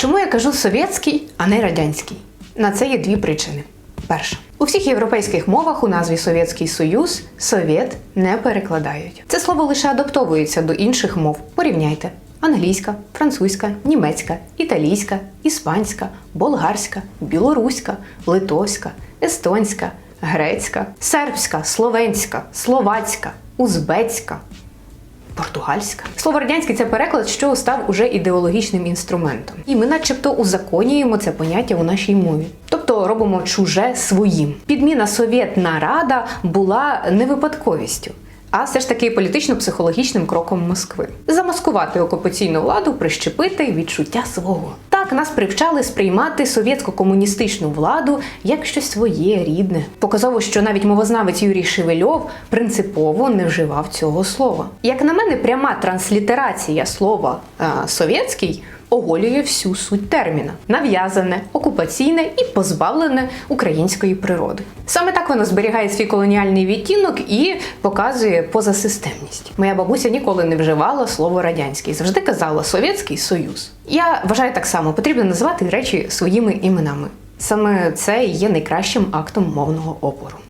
Чому я кажу совєтський, а не радянський? На це є дві причини. Перша. У всіх європейських мовах у назві Совєтський Союз совєт не перекладають. Це слово лише адаптовується до інших мов. Порівняйте: англійська, французька, німецька, італійська, іспанська, болгарська, білоруська, литовська, естонська, грецька, сербська, словенська, словацька, узбецька, Португальська слово радянський це переклад, що став уже ідеологічним інструментом, і ми, начебто, узаконюємо це поняття у нашій мові, тобто робимо чуже своїм. Підміна совєтна рада була не випадковістю. А все ж таки політично-психологічним кроком Москви замаскувати окупаційну владу, прищепити відчуття свого. Так нас привчали сприймати совєтсько-комуністичну владу як щось своє рідне. Показово, що навіть мовознавець Юрій Шевельов принципово не вживав цього слова. Як на мене, пряма транслітерація слова е, совєтський оголює всю суть терміна нав'язане, окупаційне і позбавлене української природи. Саме так воно зберігає свій колоніальний відтінок і показує позасистемність. Моя бабуся ніколи не вживала слово радянський, завжди казала Совєтський Союз. Я вважаю так само, потрібно називати речі своїми іменами. Саме це є найкращим актом мовного опору.